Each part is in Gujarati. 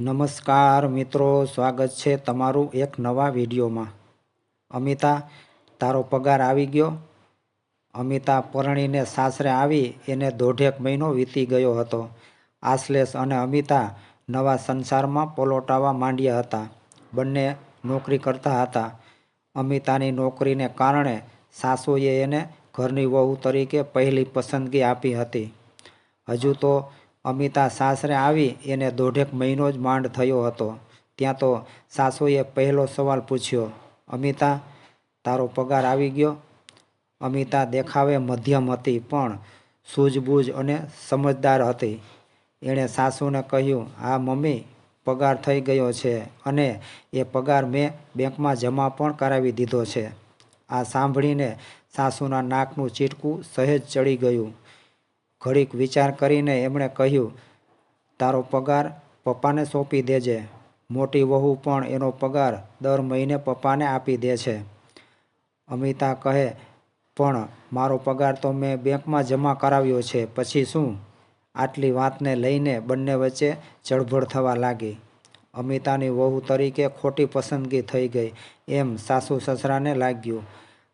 નમસ્કાર મિત્રો, સ્વાગત છે તમારું એક નવા વિડીયોમાં. અમિતા, તારો પગાર આવી ગયો? અમિતા પરણીને સાસરે આવી, એને દોઢેક મહિનો વીતી ગયો હતો. આશ્લેષ અને અમિતા નવા સંસારમાં પલોટાવા માંડ્યા હતા. બંને નોકરી કરતા હતા. અમિતાની નોકરીને કારણે સાસુએ એને ઘરની વહુ તરીકે પહેલી પસંદગી આપી હતી. હજુ તો અમિતા સાસરે આવી એને દોઢેક મહિનો જ માંડ થયો હતો. ત્યાં તો સાસુએ પહેલો સવાલ પૂછ્યો, અમિતા, તારો પગાર આવી ગયો? અમિતા દેખાવે મધ્યમ હતી પણ સૂઝબૂઝ અને સમજદાર હતી. એણે સાસુને કહ્યું, હા, મમ્મી, પગાર થઈ ગયો છે અને એ પગાર મેં બેંકમાં જમા પણ કરાવી દીધો છે. આ સાંભળીને સાસુના નાકનું ચીટકું સહેજ ચડી ગયું. ઘડીક વિચાર કરીને એમણે કહ્યું, તારો પગાર પપ્પાને સોંપી દેજે. મોટી વહુ પણ એનો પગાર દર મહિને પપ્પાને આપી દે છે. અમિતા કહે, પણ મારો પગાર તો મેં બેંકમાં જમા કરાવ્યો છે. પછી શું? આટલી વાતને લઈને બંને વચ્ચે ચળભળ થવા લાગી. અમિતાની વહુ તરીકે ખોટી પસંદગી થઈ ગઈ. એમ સાસુ સસરાને લાગ્યું.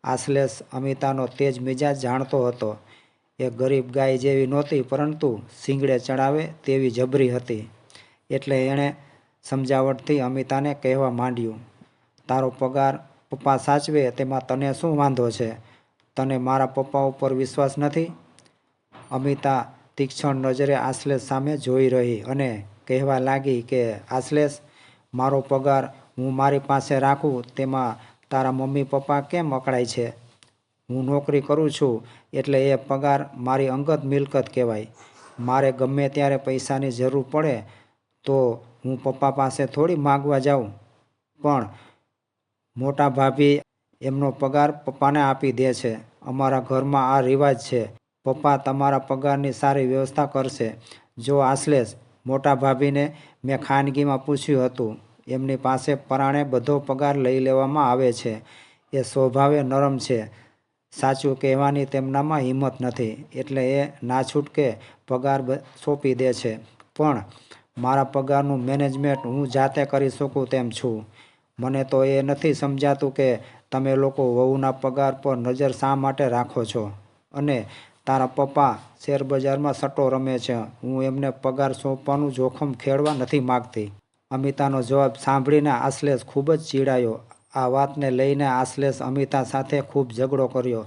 આશ્લેષ અમિતાનો તેજ મિજાજ જાણતો હતો. એ ગરીબ ગાય જેવી નહોતી, પરંતુ સિંગડે ચડાવે તેવી જબરી હતી. એટલે એણે સમજાવટથી અમિતાને કહેવા માંડ્યું, તારો પગાર પપ્પા સાચવે, તેમાં તને શું વાંધો છે? તને મારા પપ્પા ઉપર વિશ્વાસ નથી? અમિતા તીક્ષ્ણ નજરે આશ્લેષ સામે જોઈ રહી અને કહેવા લાગી કે, આશ્લેષ, મારો પગાર હું મારી પાસે રાખું, તેમાં તારા મમ્મી પપ્પા કેમ અકળાય છે? હું નોકરી કરું છું એટલે એ પગાર મારી અંગત મિલકત કહેવાય. મારે ગમે ત્યારે પૈસાની જરૂર પડે તો હું પપ્પા પાસે થોડી માગવા જાઉં. પણ મોટા ભાભી એમનો પગાર પપ્પાને આપી દે છે. અમારા ઘરમાં આ રિવાજ છે. પપ્પા તમારા પગારની સારી વ્યવસ્થા કરશે. જો આશ્લેષ મોટા ભાભીને મેં ખાનગીમાં પૂછ્યું હતું, એમની પાસે પરાણે બધો પગાર લઈ લેવામાં આવે છે. એ સ્વભાવે નરમ છે. સાચું કહેવાની તેમનામાં હિંમત નથી, એટલે એ ના છૂટકે પગાર સોંપી દે છે. પણ મારા પગારનું મેનેજમેન્ટ હું જાતે કરી શકું તેમ છું. મને તો એ નથી સમજાતું કે તમે લોકો વહુના પગાર પર નજર શા માટે રાખો છો? અને તારા પપ્પા શેરબજારમાં સટ્ટો રમે છે. હું એમને પગાર સોંપવાનું જોખમ ખેડવા નથી માગતી. અમિતાનો જવાબ સાંભળીને આશ્લેષ ખૂબ જ ચીડાયો. આ વાતને લઈને આશ્લેષ અમિતા સાથે ખૂબ ઝઘડો કર્યો.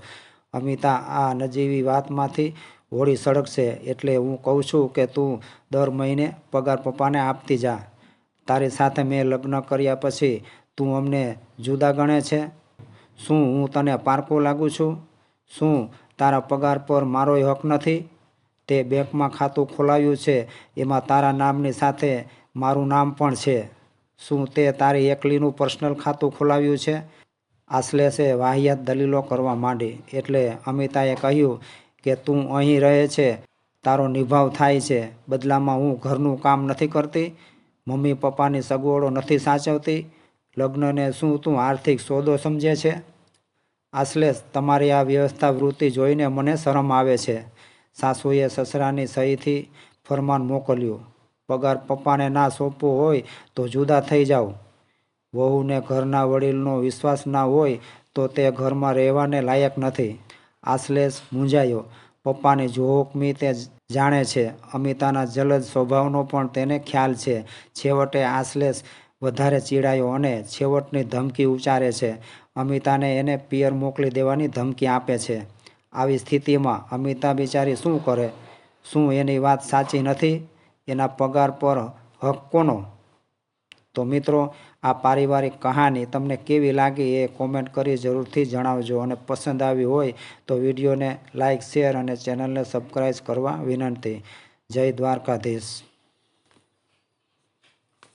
અમિતા, આ નજીવી વાતમાંથી હોળી સળગશે એટલે હું કહું છું કે તું દર મહિને પગાર પપ્પાને આપતી જા. તારી સાથે મેં લગ્ન કર્યા પછી તું અમને જુદા ગણે છે. શું હું તને પારકો લાગું છું? શું તારા પગાર પર મારોય હક નથી? તે બેંકમાં ખાતું ખોલાવ્યું છે, એમાં તારા નામની સાથે મારું નામ પણ છે. શું તે તારી એકલીનું પર્સનલ ખાતું ખોલાવ્યું છે? આશ્લેષે વાહિયાત દલીલો કરવા માંડી. એટલે અમિતાએ કહ્યું કે, તું અહીં રહે છે. તારો નિભાવ થાય છે. બદલામાં હું ઘરનું કામ નથી કરતી. મમ્મી પપ્પાની સગવડો નથી સાચવતી. લગ્નને શું તું આર્થિક સોદો સમજે છે? આશ્લેષ તમારી આ વ્યવસ્થા વૃત્તિ જોઈને મને શરમ આવે છે. સાસુએ સસરાની સહીથી ફરમાન મોકલ્યું. પગાર પપ્પાને ના સોંપવો હોય તો જુદા થઈ જાઓ. વહુને ઘરના વડીલનો વિશ્વાસ ના હોય તો તે ઘરમાં રહેવાને લાયક નથી. આશ્લેષ મૂંઝાયો. પપ્પાની જોહકમી તે જાણે છે. અમિતાના જલદ સ્વભાવનો પણ તેને ખ્યાલ છે. છેવટે આશ્લેષ વધારે ચીડાયો અને છેવટની ધમકી ઉચ્ચારે છે. અમિતાને એને પિયર મોકલી દેવાની ધમકી આપે છે. આવી સ્થિતિમાં અમિતા બિચારી શું કરે? શું એની વાત સાચી નથી? એના પગાર પર હક કોનો તો મિત્રો, આ પારિવારિક કહાની તમને કેવી લાગી એ કોમેન્ટ કરી જરૂરથી જણાવજો અને પસંદ આવી હોય તો વિડીયોને લાઇક શેર અને ચેનલને સબસ્ક્રાઈબ કરવા વિનંતી. જય દ્વારકાધીશ.